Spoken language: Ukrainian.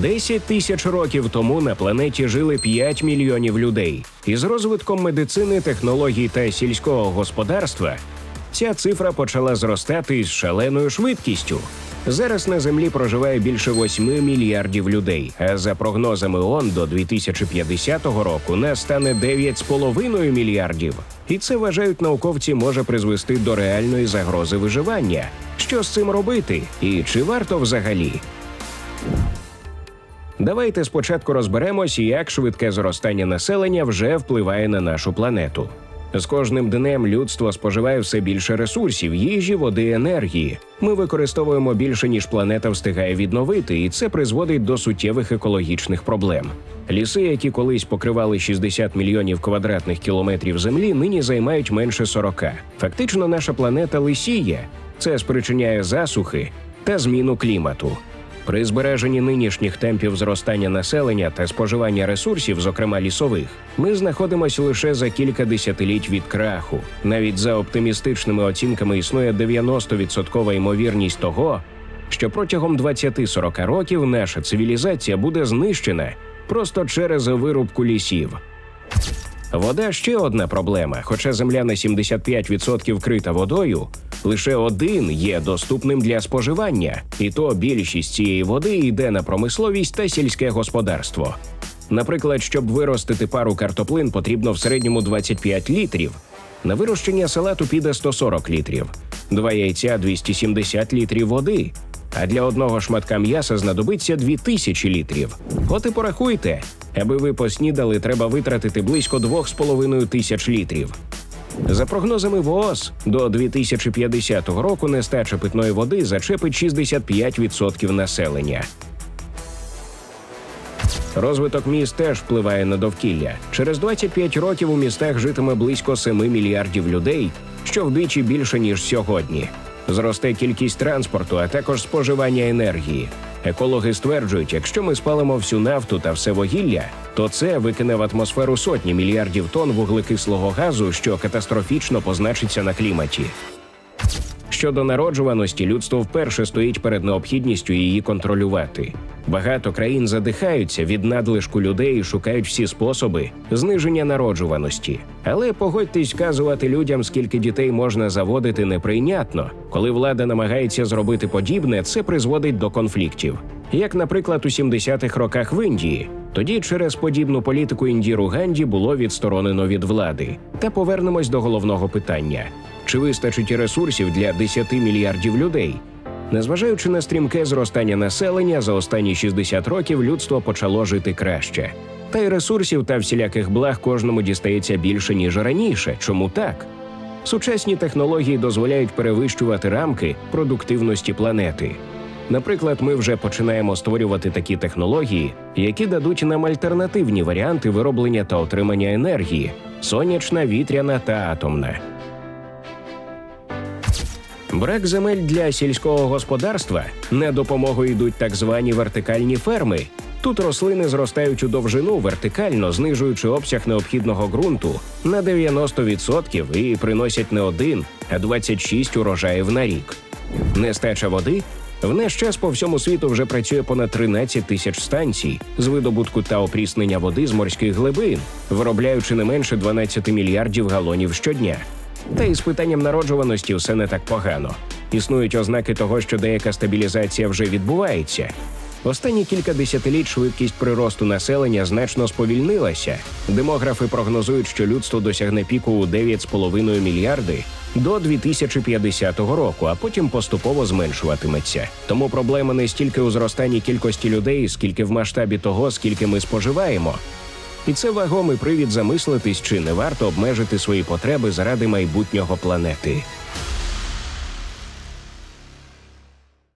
10 тисяч років тому на планеті жили 5 мільйонів людей. І з розвитком медицини, технологій та сільського господарства ця цифра почала зростати із шаленою швидкістю. Зараз на землі проживає більше 8 мільярдів людей. А за прогнозами ООН до 2050 року нас стане 9,5 мільярдів. І це вважають науковці може призвести до реальної загрози виживання. Що з цим робити? І чи варто взагалі? Давайте спочатку розберемось, як швидке зростання населення вже впливає на нашу планету. З кожним днем людство споживає все більше ресурсів, їжі, води, енергії. Ми використовуємо більше, ніж планета встигає відновити, і це призводить до суттєвих екологічних проблем. Ліси, які колись покривали 60 мільйонів квадратних кілометрів землі, нині займають менше 40. Фактично, наша планета лисіє. Це спричиняє засухи та зміну клімату. При збереженні нинішніх темпів зростання населення та споживання ресурсів, зокрема лісових, ми знаходимося лише за кілька десятиліть від краху. Навіть за оптимістичними оцінками існує 90% ймовірність того, що протягом 20-40 років наша цивілізація буде знищена просто через вирубку лісів. Вода ще одна проблема. Хоча земля на 75% вкрита водою, лише один є доступним для споживання, і то більшість цієї води йде на промисловість та сільське господарство. Наприклад, щоб виростити пару картоплин, потрібно в середньому 25 літрів. На вирощення салату піде 140 літрів, два яйця 270 літрів води. А для одного шматка м'яса знадобиться 2000 літрів. От і порахуйте, аби ви поснідали, треба витратити близько 2,5 тисяч літрів. За прогнозами ВООЗ, до 2050 року нестача питної води зачепить 65% населення. Розвиток міст теж впливає на довкілля. Через 25 років у містах житиме близько 7 мільярдів людей, що вдвічі більше ніж сьогодні. Зросте кількість транспорту, а також споживання енергії. Екологи стверджують, якщо ми спалимо всю нафту та все вугілля, то це викине в атмосферу сотні мільярдів тонн вуглекислого газу, що катастрофічно позначиться на кліматі. Щодо народжуваності, людство вперше стоїть перед необхідністю її контролювати. Багато країн задихаються від надлишку людей і шукають всі способи зниження народжуваності. Але погодьтесь, вказувати людям, скільки дітей можна заводити, неприйнятно. Коли влада намагається зробити подібне, це призводить до конфліктів. Як, наприклад, у 70-х роках в Індії. Тоді через подібну політику Індіру Ганді було відсторонено від влади. Та повернемось до головного питання: чи вистачить ресурсів для 10 мільярдів людей? Незважаючи на стрімке зростання населення, за останні 60 років людство почало жити краще. Та й ресурсів та всіляких благ кожному дістається більше ніж раніше. Чому так? Сучасні технології дозволяють перевищувати рамки продуктивності планети. Наприклад, ми вже починаємо створювати такі технології, які дадуть нам альтернативні варіанти вироблення та отримання енергії: сонячна, вітряна та атомна. Брак земель для сільського господарства на допомогу йдуть так звані вертикальні ферми. Тут рослини зростають у довжину вертикально, знижуючи обсяг необхідного ґрунту на 90% і приносять не один, а 26 урожаїв на рік. Нестача води в наш час по всьому світу вже працює понад 13 тисяч станцій з видобутку та опріснення води з морських глибин, виробляючи не менше 12 мільярдів галонів щодня. Та із питанням народжуваності все не так погано. Існують ознаки того, що деяка стабілізація вже відбувається. Останні кілька десятиліть швидкість приросту населення значно сповільнилася. Демографи прогнозують, що людство досягне піку у 9,5 мільярди до 2050 року, а потім поступово зменшуватиметься. Тому проблема не стільки у зростанні кількості людей, скільки в масштабі того, скільки ми споживаємо. І це вагомий привід замислитись, чи не варто обмежити свої потреби заради майбутнього планети.